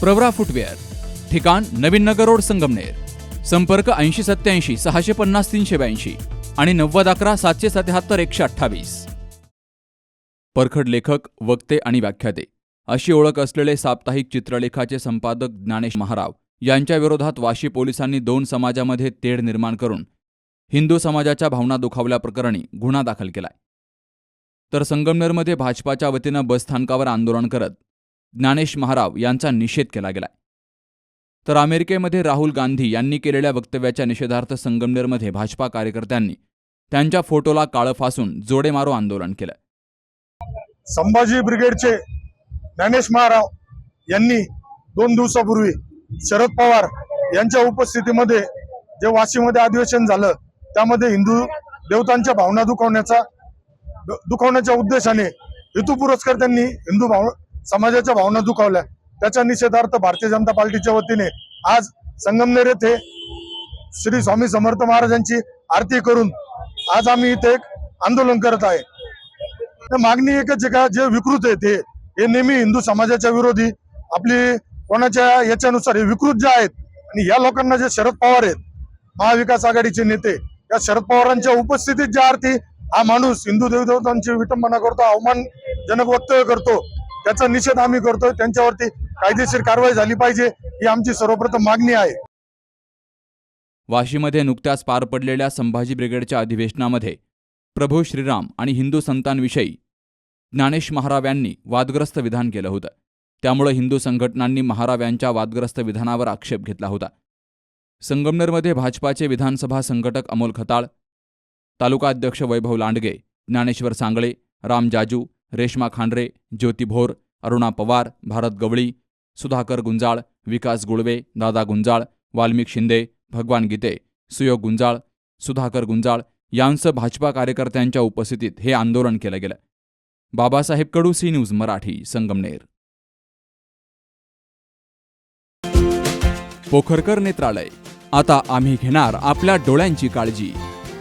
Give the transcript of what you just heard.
Pravara footwear ठिकाण नवीन नगर road Sangamner संपर्क ऐंशी सत्याऐंशी सहाशे पन्नास तीनशे ब्याऐंशी आणि नव्वद अकरा सातशे सत्याहत्तर एकशे अठ्ठावीस. परखड लेखक वक्ते आणि व्याख्याते अशी ओळख असलेले साप्ताहिक चित्रलेखाचे संपादक ज्ञानेश महाराव यांच्या विरोधात वाशी पोलिसांनी दोन समाजामध्ये तेढ निर्माण करून हिंदू समाजाच्या भावना दुखावल्याप्रकरणी गुन्हा दाखल केलाय. तर संगमनेरमध्ये भाजपाच्या वतीनं बसस्थानकावर आंदोलन करत ज्ञानेश महाराव यांचा निषेध केला गेलाय. तर अमेरिकेमध्ये राहुल गांधी यांनी केलेल्या वक्तव्याच्या निषेधार्थ संगमनेरमध्ये भाजपा कार्यकर्त्यांनी त्यांच्या फोटोला काळं फासून जोडेमारो आंदोलन केलं. संभाजी ब्रिगेडचे ज्ञानेश महाराव यांनी दोन दिवसापूर्वी शरद पवार यांच्या उपस्थितीमध्ये जे वाशीमध्ये अधिवेशन झालं त्यामध्ये हिंदू देवतांच्या भावना दुखावण्याचा दुखावण्याच्या उद्देशाने हेतू पुरस्कार त्यांनी हिंदू भाव समाजाच्या भावना दुखावल्या. त्याच्या निषेधार्थ भारतीय जनता पार्टीच्या वतीने आज संगमनेर येथे श्री स्वामी समर्थ महाराजांची आरती करून आज आम्ही इथे एक आंदोलन करत आहे. मागणी एकच आहे का जे विकृत आहे ते. हे नेहमी हिंदू समाजाच्या विरोधी आपली कोणाच्या याच्यानुसार हे विकृत जे आहेत आणि या लोकांना जे शरद पवार आहेत महाविकास आघाडीचे नेते या शरद पवारांच्या उपस्थितीत ज्या अर्थी हा माणूस हिंदू देवदेवतांची विटंबना करतो अवमानजनक वक्तव्य करतो. त्याचा निषेध आम्ही करतोय. त्यांच्यावरती कायदेशीर कारवाई झाली पाहिजे ही आमची सर्वप्रथम मागणी आहे. वाशीमध्ये नुकत्याच पार पडलेल्या संभाजी ब्रिगेडच्या अधिवेशनामध्ये प्रभू श्रीराम आणि हिंदू संतांविषयी ज्ञानेश महाराव यांनी वादग्रस्त विधान केलं होतं. त्यामुळे हिंदू संघटनांनी महाराव यांच्या वादग्रस्त विधानावर आक्षेप घेतला होता. संगमनेरमध्ये भाजपाचे विधानसभा संघटक अमोल खताळ तालुका अध्यक्ष वैभव लांडगे ज्ञानेश्वर सांगळे राम जाजू रेश्मा खांडरे ज्योती भोर अरुणा पवार भारत गवळी सुधाकर गुंजाळ विकास गुळवे दादा गुंजाळ वाल्मिक शिंदे भगवान गीते सुयोग गुंजाळ सुधाकर गुंजाळ यांसह भाजपा कार्यकर्त्यांच्या उपस्थितीत हे आंदोलन केलं गेलं बाबासाहेब कडू सी न्यूज मराठी संगमनेर पोखरकर नेत्रालय आता आम्ही घेणार आपल्या डोळ्यांची काळजी